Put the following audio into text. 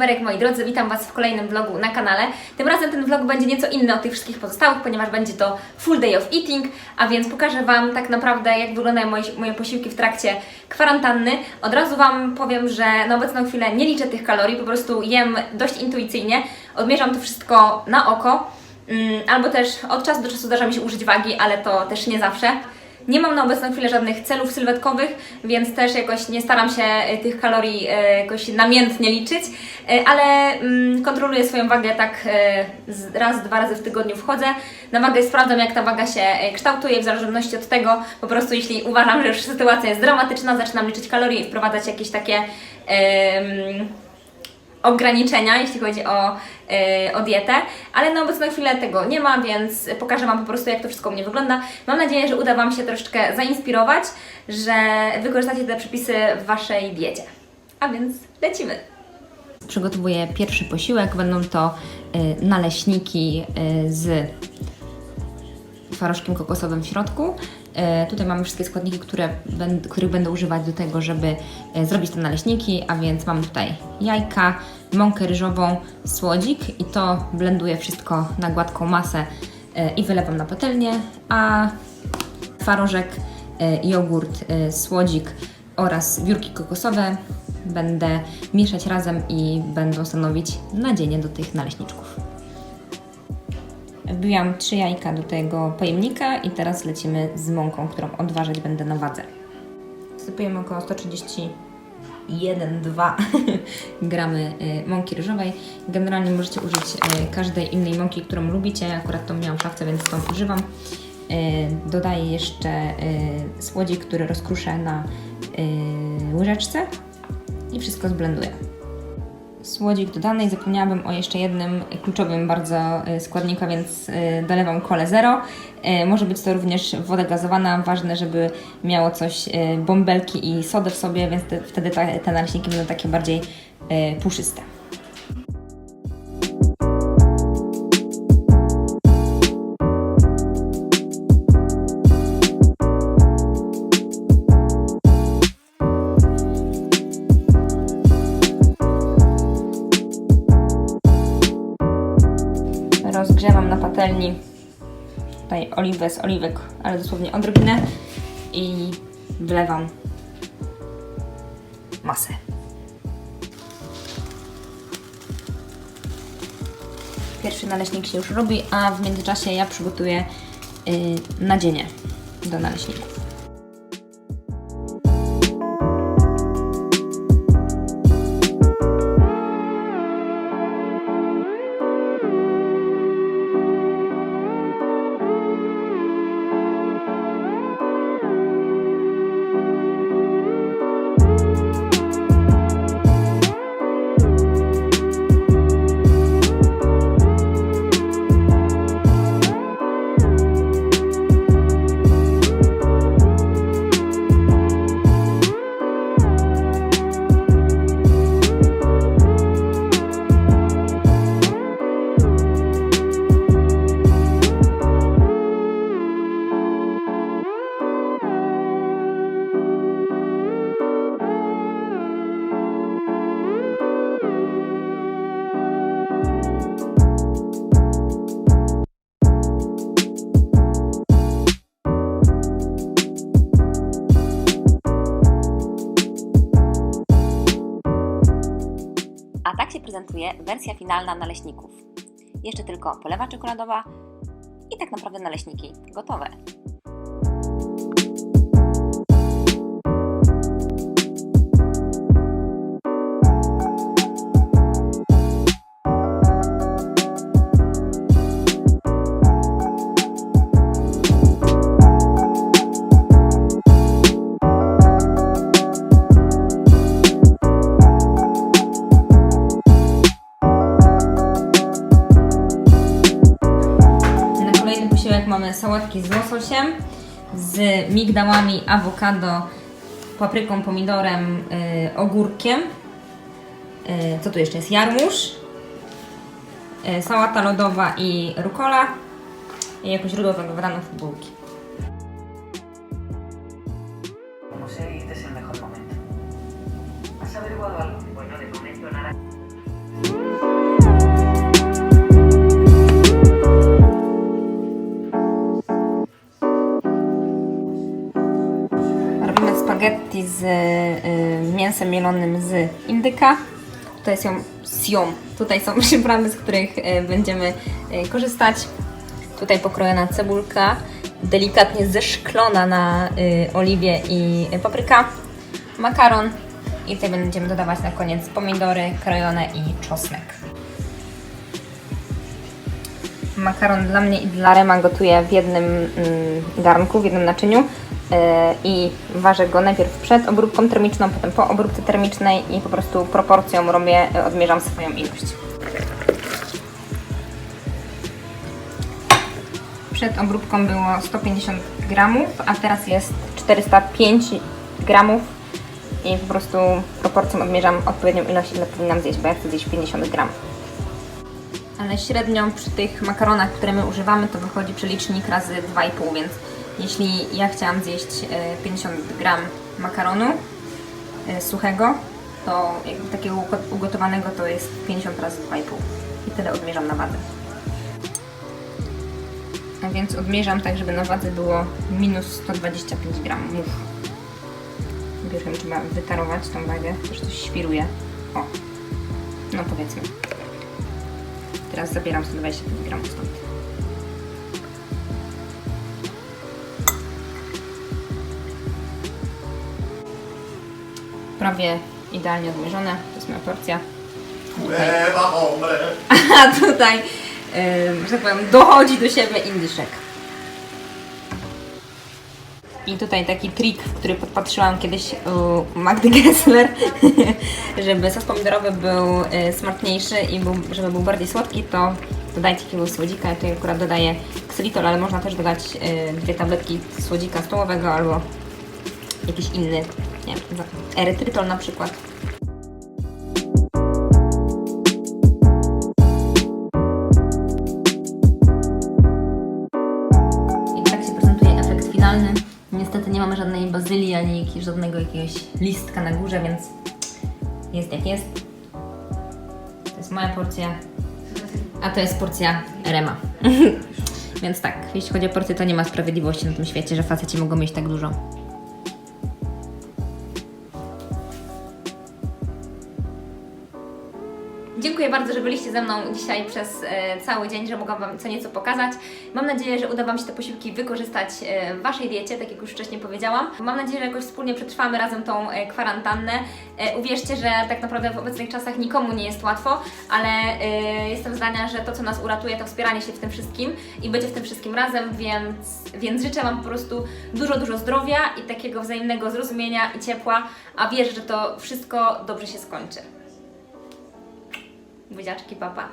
Berek, moi drodzy, witam Was w kolejnym vlogu na kanale. Tym razem ten vlog będzie nieco inny od tych wszystkich pozostałych, ponieważ będzie to full day of eating, a więc pokażę Wam tak naprawdę, jak wyglądają moje, moje posiłki w trakcie kwarantanny. Od razu Wam powiem, że na obecną chwilę nie liczę tych kalorii, po prostu jem dość intuicyjnie, odmierzam to wszystko na oko, mm, albo też od czasu do czasu zdarza mi się użyć wagi, ale to też nie zawsze. Nie mam na obecną chwilę żadnych celów sylwetkowych, więc też jakoś nie staram się e, tych kalorii e, jakoś namiętnie liczyć, e, ale mm, kontroluję swoją wagę tak raz, dwa razy w tygodniu wchodzę. Na wagę sprawdzam, jak ta waga się kształtuje, w zależności od tego, po prostu jeśli uważam, że już sytuacja jest dramatyczna, zaczynam liczyć kalorie i wprowadzać jakieś takie em, ograniczenia, jeśli chodzi o, yy, o dietę, ale na obecną chwilę tego nie ma, więc pokażę Wam po prostu, jak to wszystko u mnie wygląda. Mam nadzieję, że uda Wam się troszeczkę zainspirować, że wykorzystacie te przepisy w Waszej diecie. A więc lecimy! Przygotowuję pierwszy posiłek, będą to y, naleśniki y, z twarożkiem kokosowym w środku. E, Tutaj mamy wszystkie składniki, które których będę używać do tego, żeby e, zrobić te naleśniki, a więc mamy tutaj jajka, mąkę ryżową, słodzik i to blenduję wszystko na gładką masę e, i wylewam na patelnię, a twarożek, jogurt, słodzik oraz wiórki kokosowe będę mieszać razem i będą stanowić nadzienie do tych naleśniczków. Wbijam trzy jajka do tego pojemnika i teraz lecimy z mąką, którą odważyć będę na wadze. Wsypujemy około 131-2 gramy y, mąki ryżowej. Generalnie możecie użyć y, każdej innej mąki, którą lubicie. Akurat tą miałam w szafce, więc tą używam. Y, Dodaję jeszcze słodzik, który rozkruszę na łyżeczce i wszystko zblenduję słodzik dodany i zapomniałabym o jeszcze jednym kluczowym bardzo y, składniku, więc y, dolewam kole zero. Y, Może być to również woda gazowana, ważne, żeby miało coś bąbelki i sodę w sobie, więc te, wtedy ta, te naleśniki będą takie bardziej puszyste. Patelni tutaj oliwę z oliwek, ale dosłownie odrobinę i wlewam masę. Pierwszy naleśnik się już robi, a w międzyczasie ja przygotuję yy, nadzienie do naleśników. Wersja finalna naleśników. Jeszcze tylko polewa czekoladowa i tak naprawdę naleśniki gotowe. Posiłek mamy sałatki z łososiem, z migdałami, awokado, papryką, pomidorem, y, ogórkiem. Y, co tu jeszcze jest? Jarmuż, y, sałata lodowa i rukola i jako źródło tego wydano w bułki. Sé, este es el mejor momento. ¿Has averiguado algo? Bueno, de momento nada. Spaghetti z y, mięsem mielonym z indyka. Tutaj są siom. Tutaj są przyprawy, z których y, będziemy y, korzystać. Tutaj pokrojona cebulka, delikatnie zeszklona na y, oliwie i y, papryka. Makaron i tutaj będziemy dodawać na koniec pomidory krojone i czosnek. Makaron dla mnie i dla Rema gotuję w jednym mm, garnku, w jednym naczyniu i ważę go najpierw przed obróbką termiczną, potem po obróbce termicznej i po prostu proporcją robię, yy, odmierzam swoją ilość. Przed obróbką było 150 gramów, a teraz jest 405 gramów i po prostu proporcją odmierzam odpowiednią ilość, ile powinnam zjeść, bo ja chcę zjeść 50 gramów ale średnio przy tych makaronach, które my używamy, to wychodzi przelicznik razy 2,5, więc jeśli ja chciałam zjeść e, 50 gram makaronu e, suchego, to takiego ugo- ugotowanego to jest 50 razy 2,5 i tyle odmierzam na wadze. A więc odmierzam tak, żeby na wadze było minus 125 gramów. Najpierw trzeba wytarować tą wagę, też coś świruje. O, no powiedzmy. Teraz zabieram 125 gramów stąd. Prawie idealnie odmierzone. To jest moja porcja. Nueva hombre. A tutaj, yy, że tak powiem, dochodzi do siebie indyszek. I tutaj taki trik, który podpatrzyłam kiedyś u Magdy Gessler, żeby sos pomidorowy był y, smaczniejszy i był, żeby był bardziej słodki, to dodajcie jakiegoś słodzika. Ja tutaj akurat dodaję ksylitol, ale można też dodać y, dwie tabletki słodzika stołowego albo jakiś inny, nie wiem, za- erytrytol na przykład. I tak się prezentuje efekt finalny. Niestety nie mamy żadnej bazylii ani żadnego jakiegoś listka na górze, więc jest jak jest. To jest moja porcja, a to jest porcja Rema. więc tak, jeśli chodzi o porcję, to nie ma sprawiedliwości na tym świecie, że faceci mogą mieć tak dużo. Że byliście ze mną dzisiaj przez e, cały dzień, że mogłam Wam co nieco pokazać. Mam nadzieję, że uda Wam się te posiłki wykorzystać e, w Waszej diecie, tak jak już wcześniej powiedziałam. Mam nadzieję, że jakoś wspólnie przetrwamy razem tą e, kwarantannę. Uwierzcie, że tak naprawdę w obecnych czasach nikomu nie jest łatwo, ale jestem zdania, że to, co nas uratuje, to wspieranie się w tym wszystkim i bycie w tym wszystkim razem, więc, więc życzę Wam po prostu dużo, dużo zdrowia i takiego wzajemnego zrozumienia i ciepła, a wierzę, że to wszystko dobrze się skończy. Бузяшки, папа.